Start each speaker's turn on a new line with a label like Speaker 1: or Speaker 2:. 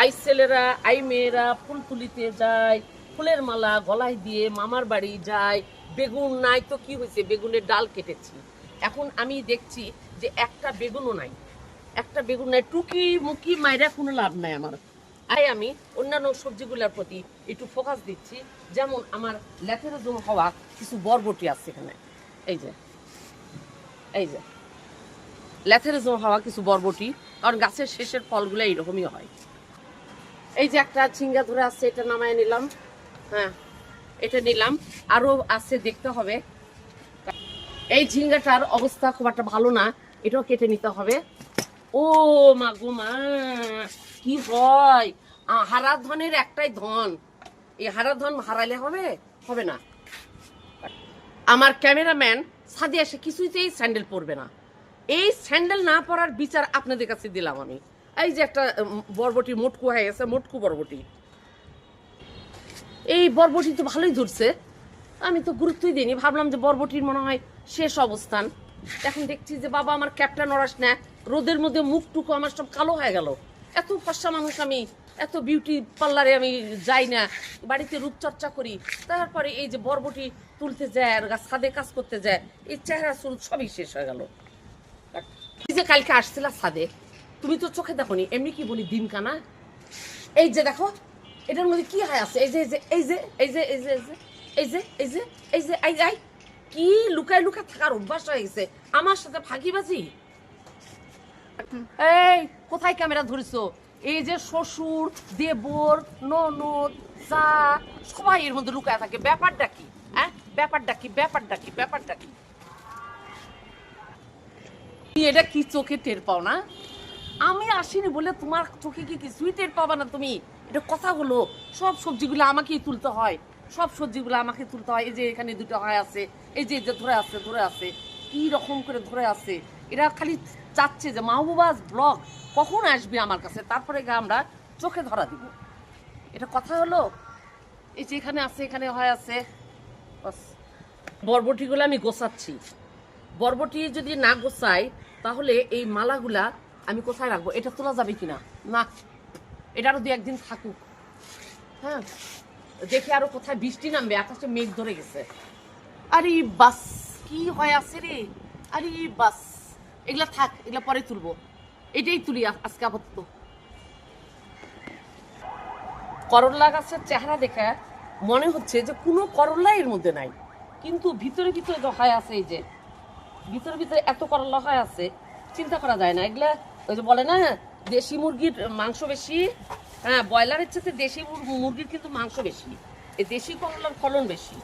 Speaker 1: I ছেলেরা, I মেয়েরা ফুল তুলিতে যায়, ফুলের মালা গলায় দিয়ে মামার বাড়ি যায়। বেগুন নাই তো কি হয়েছে? বেগুনের ডাল কেটেছি। এখন আমি দেখছি যে একটা বেগুনও নাই। একটা বেগুন নাই, টুকি মুকি মাইরা কোনো লাভ নাই আমার। তাই আমি অন্যান্য সবজিগুলোর প্রতি একটু ফোকাস দিচ্ছি। যেমন আমার ল্যাথেরো জম হওয়া কিছু বরবটি আছে এখানে। এই যে এই যে। ল্যাথেরিজম হওয়া কিছু বরবটি, কারণ গাছের শেষের ফলগুলো এইরকমই হয়। এই যে একটা ঝিঙ্গা ধরে আছে, এটা নামায় নিলাম। হ্যাঁ এটা নিলাম। আরও আছে দেখতে হবে। এই ঝিঙ্গাটার অবস্থা খুব একটা ভালো না, এটাও কেটে নিতে হবে। ও মা গো মা, কি হয়? হারা ধনের একটাই ধন। এই হারা ধন হারাইলে হবে? হবে না। আমার ক্যামেরাম্যান সাদে এসে কিছুতেই স্যান্ডেল পরবে না। এই স্যান্ডেল না পরার বিচার আপনাদের কাছে দিলাম আমি। এই যে একটা বরবটি, মোটকু হয়ে গেছে, মোটকু বরবটি। এই বরবটি তো ভালোই ধরছে। আমি তো গুরুত্বই দিইনি। ভাবলাম যে বরবটির মনে হয় শেষ অবস্থান। এখন দেখছি যে বাবা আমার ক্যাপটা নড়াস না। রোদের মধ্যে মুখটুকু আমার সব কালো হয়ে গেল। এত ফর্সা মানুষ আমি, এত বিউটি পার্লারে আমি যাই না। বাড়িতে রূপচর্চা করি। তারপরে এই যে বরবটি তুলতে যায় আর গা- ছাদে কাজ করতে যায়, এই চেহারা চুল সবই শেষ হয়ে গেল। এই যে কালকে আসছিলা ছাদে। তুমি তো চোখে দেখোনি, এমনি কি বলি দিন কানা এই যে দেখো, এটার মধ্যে কি হয় আছে? এই যে এই যে এই যে এই যে এই যে এই যে এই যে এই যে যাই কি লুকায় লুকায় থাকার অভ্যাস হয়ে গেছে। আমার সাথে ফাঁকিবাজি এই, কোথায় ক্যামেরা ধরেছো? এই যে শ্বশুর, দেবর, ননদ চা সবাই এর মধ্যে লুকায় থাকে। ব্যাপারটা কি? হ্যাঁ? ব্যাপারটা কি? ব্যাপারটা কি? ব্যাপারটা কি? এটা কি চোখে টের পাও না? আমি আসিনি বলে তোমার চোখে কি কিছুই টের পাবা না তুমি? এটা কথা হলো। সব সবজিগুলো আমাকেই তুলতে হয়। সব সবজিগুলো আমাকে তুলতে হয়। এই যে এখানে দুটো হয় আছে, এই যে যে ধরে আছে ধরে আছে, কি রকম করে ধরে আছে? এরা খালি চাচ্ছে যে মাহবুবাজ ব্লগ কখন আসবে আমার কাছে? তারপরে আমরা চোখে ধরা দিব। এটা কথা হলো? এই যে এখানে আছে, এখানে হয় আছে। বরবটিগুলো আমি গোছাচ্ছি। বরবটি যদি না গোছাই, তাহলে এই মালাগুলা আমি কোথায় রাখব? এটা তোলা যাবে কিনা? না। এটা আরও দু একদিন থাকুক। হ্যাঁ? দেখি আরও কোথায় বৃষ্টি নামবে, আকাশে মেঘ ধরে গেছে। আরে বাস, কি হয় আছে রে? আরে বাস। এগুলা থাক, এগুলা পরে তুলবো। এটাই তুলি আজকে আপাতত। করল্লা গাছের চেহারা দেখে মনে হচ্ছে যে কোনো করল্লা এর মধ্যে নাই। কিন্তু ভিতরে ভিতরে হয় আছে এই যে, ভিতরে ভিতরে এত করল্লা হয় আছে, চিন্তা করা যায় না। এগুলা ওই যে বলে না, দেশি মুরগির মাংস বেশি। হ্যাঁ ব্রয়লারের চেয়ে দেশি মুর- মুরগির কিন্তু মাংস বেশি। এই দেশি করলার ফলন বেশি।